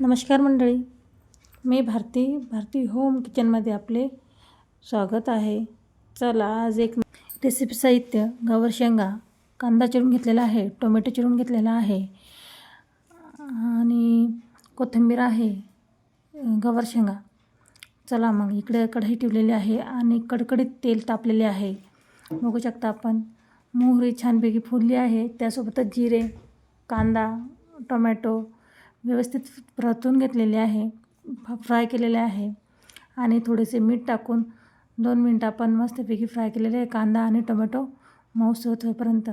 नमस्कार मंडळी. मी भारती भारती होम किचनमध्ये आपले स्वागत आहे. चला आज एक रेसिपी साहित्य गवर शेंगा कांदा चिरून घेतलेला आहे टोमॅटो चिरून घेतलेला आहे आणि कोथिंबीर आहे गवर शेंगा. चला मग इकडे कढई ठेवलेली आहे आणि कडकडीत तेल तापलेले आहे. बघू शकता आपण मोहरी छानपैकी फुलली आहे. त्यासोबतच जिरे कांदा टोमॅटो व्यवस्थित परतून घेतलेले आहे फ्राय केलेले आहे आणि थोडेसे मीठ टाकून दोन मिनटं आपण मस्तपैकी फ्राय केलेले आहे कांदा आणि टोमॅटो मऊसूत होईपर्यंत.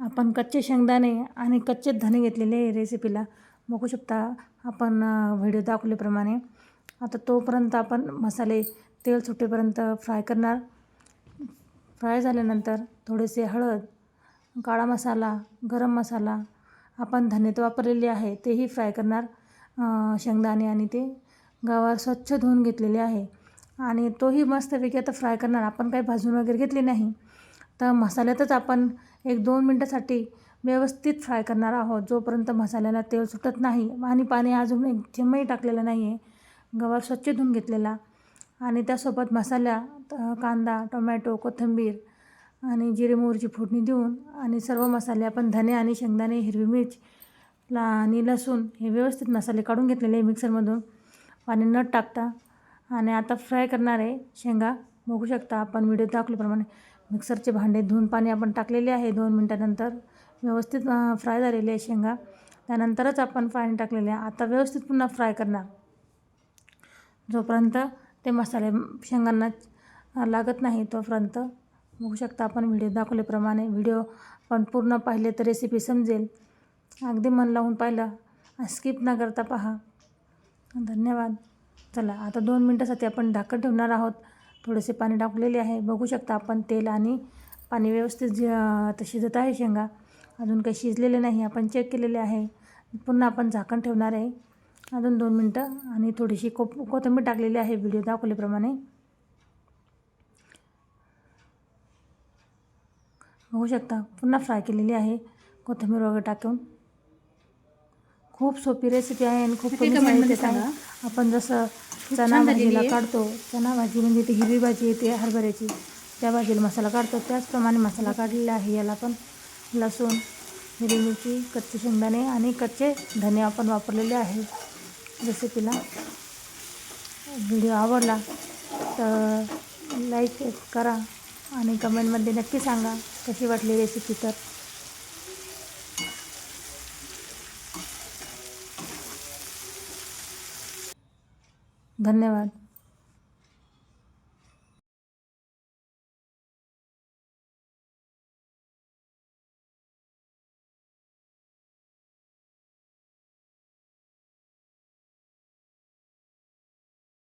आपण कच्चे शेंगदाणे आणि कच्चे धणे घेतलेले आहे रेसिपीला. बघू शकता आपण व्हिडिओ दाखवल्याप्रमाणे. आता तोपर्यंत आपण मसाले तेल सुटेपर्यंत फ्राय करणार. फ्राय झाल्यानंतर थोडेसे हळद काळा मसाला गरम मसाला आपण धने वापरलेले आहे तेही फ्राय करणार. शेंगदाणे आणि ते गवार स्वच्छ धुवून घेतलेले आहे. आणि तोही मस्तपैकी आता फ्राय करणार. आपण काही भाजून वगैरे घेतली नाही. तर मसाल्यातच आपण एक दोन मिनटासाठी व्यवस्थित फ्राय करणार आहोत. जोपर्यंत मसाल्याला तेल सुटत नाही आणि पाणी अजून एक थेंबही टाकलेलं नाही आहे गवार स्वच्छ धुवून घेतलेला. आणि त्यासोबत मसाल्या कांदा टोमॅटो कोथिंबीर आणि जिरे मोहरीची फोडणी देऊन आणि सर्व मसाले आपण धने आणि शेंगदाणे हिरवी मिरच ला आणि लसूण हे व्यवस्थित मसाले काढून घेतलेले आहे मिक्सरमधून. पाणी न टाकता आणि आता फ्राय करणार आहे शेंगा बघू शकता. आपण व्हिडिओ दाखवल्याप्रमाणे मिक्सरचे भांडे धुवून पाणी आपण टाकलेले आहे. दोन मिनटानंतर व्यवस्थित फ्राय झालेले आहे शेंगा. त्यानंतरच आपण पाणी टाकलेले आहे. आता व्यवस्थित पुन्हा फ्राय करणार. जोपर्यंत ते मसाले शेंगांना लागत नाही तोपर्यंत बघू शकता आपण व्हिडिओ दाखवल्याप्रमाणे. व्हिडिओ पण पूर्ण पाहिले तर रेसिपी समजेल. अगदी मन लावून पाहिलं. स्किप न करता पहा. धन्यवाद. चला आता दोन मिनटासाठी आपण ढाकण ठेवणार आहोत. थोडेसे पाणी टाकलेले आहे. बघू शकता आपण तेल आणि पाणी व्यवस्थित जे आता शिजत आहे शेंगा. अजून काही शिजलेले नाही. आपण चेक केलेले आहे. पुन्हा आपण झाकण ठेवणार आहे. अजून दोन मिनटं आणि थोडीशी को कोथिंबीर टाकलेली आहे. व्हिडिओ दाखवल्याप्रमाणे. बघू शकता. पुन्हा फ्राय केलेली आहे. कोथिंबीर वगैरे टाकून. खूप सोपी रेसिपी आहे आणि खूप कमी साहित्यात आहे. आपण जसं चणा भाजीला काढतो. चणा भाजी म्हणजे ती हिरवी भाजी येते हरभऱ्याची. त्या भाजीला मसाला काढतो. त्याचप्रमाणे मसाला काढलेला आहे याला पण लसूण हिरवी मिरची कच्चे शेंगदाणे आणि कच्चे धने आपण वापरलेले आहे रेसिपीला व्हिडिओ आवडला तर लाईक करा. आणि कमेंटमध्ये नक्की सांगा कशी वाटली रेसिपी तर. धन्यवाद.